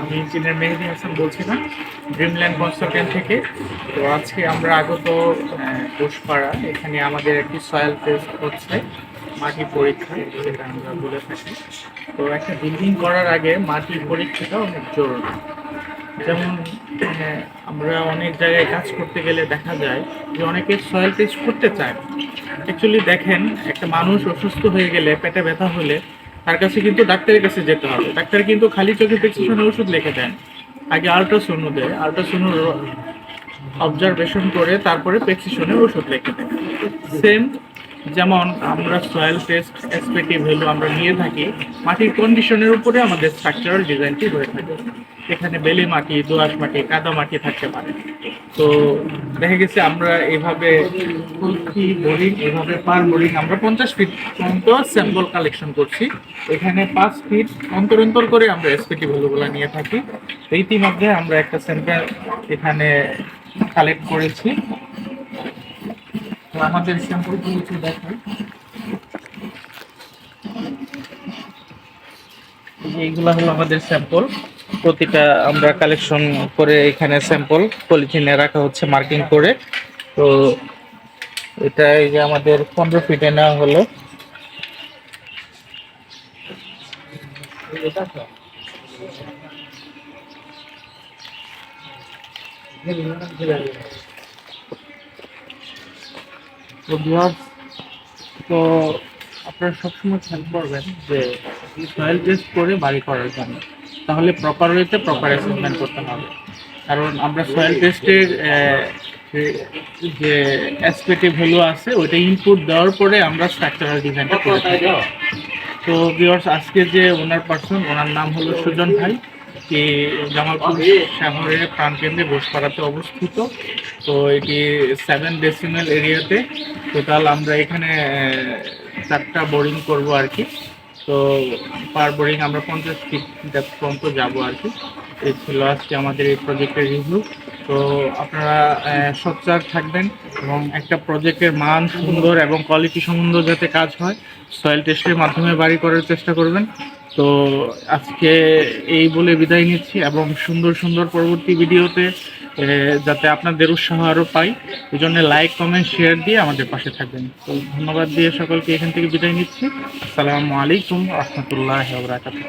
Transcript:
আমি ইঞ্জিনিয়ার মেহেদি হাসান বলছিলাম Dreamland consultant থেকে। তো আজকে আমরা আগত কোষপাড়া এখানে আমাদের একটি সয়েল টেস্ট হচ্ছে মাটি পরীক্ষা, যেটা আমরা বলে থাকি। তো একটা বিল্ডিং করার আগে মাটি পরীক্ষাটা অনেক জরুরি। যেমন আমরা অনেক জায়গায় কাজ করতে গেলে দেখা যায় যে অনেকে সয়েল টেস্ট করতে চায় অ্যাকচুয়ালি দেখেন, একটা মানুষ অসুস্থ হয়ে গেলে পেটে ব্যথা হলে তার কাছে কিন্তু ডাক্তারের কাছে যেতে হবে। ডাক্তার কিন্তু খালি চোখে প্রেসক্রিপশনে ওষুধ লিখে দেন। আগে আল্ট্রাসোনো দেয় আল্ট্রাসোনো অবজারভেশন করে তারপরে প্রেসক্রিপশনে ওষুধ লিখে দেয়। সেম যেমন আমরা সয়েল টেস্ট এসপিটি ভ্যালু আমরা নিয়ে থাকি, মাটির কন্ডিশনের উপরে আমাদের স্ট্রাকচারাল ডিজাইনটি হয়ে থাকে। এখানে বেলে মাটি, দোআঁশ মাটি, কাদা মাটি থাকতে পারে। তো দেখা গেছে আমরা এভাবে প্রতি বোরিং এভাবে পার বোরিং আমরা পঞ্চাশ ফিট পর্যন্ত স্যাম্পল কালেকশন করছি। এখানে পাঁচ ফিট অন্তর অন্তর করে আমরা এসপিটি ভ্যালুগুলো নিয়ে থাকি। ইতিমধ্যে আমরা একটা স্যাম্পল এখানে কালেক্ট করেছি। তো আমাদের স্যাম্পলগুলো একটু যে এইগুলা হলো আমাদের স্যাম্পল প্রতিটা আমরা কালেকশন করে এখানে স্যাম্পল পলিথিনে রাখা হচ্ছে মার্কিং করে। তো এটা এই যে আমাদের পনেরো ফিটে নেওয়া হলো। তো viewers, তো আপনারা সবসময় খেয়াল করবেন যে সয়েল টেস্ট করে বাড়ি করার জন্য। তাহলে প্রপার ওয়েতে প্রপার অ্যাসেসমেন্ট করতে হবে। কারণ আমরা সয়েল টেস্টের যে অ্যাসপেক্টিভ ভ্যালু আছে ওইটা ইনপুট দেওয়ার পরে আমরা স্ট্রাকচারাল ডিজাইনটা করে থাকি। তো ভিউয়ার্স আজকে যে ওনার পার্সন ওনার নাম হলো সুজন ভাই। কি জামালপুর শহরের প্রাণকেন্দ্রে ঘোষপাড়াতে অবস্থিত। তো এটি সেভেন ডেসিমেল এরিয়াতে টোটাল আমরা এখানে চারটা বোরিং করব আর কি। তো পার বোরিং আমরা পঞ্চাশ ফিট পর্যন্ত যাব আর কি। এই ছিল আজকে আমাদের এই প্রজেক্টের রিভিউ তো আপনারা সোচ্চার থাকবেন এবং একটা প্রজেক্টের মান সুন্দর এবং কোয়ালিটি সম্বন্ধ যাতে কাজ হয় সয়েল টেস্টের মাধ্যমে বাড়ি করার চেষ্টা করবেন। তো আজকে এই বলে বিদায় নিচ্ছি এবং সুন্দর সুন্দর পরবর্তী ভিডিওতে যাতে আপনাদের উৎসাহ আরও পাই এই জন্য লাইক কমেন্ট শেয়ার দিয়ে আমাদের পাশে থাকবেন। তো ধন্যবাদ দিয়ে সকলকে এখান থেকে বিদায় নিচ্ছি। আসসালামু আলাইকুম, রহমতুল্লাহ বরাকাতুহ।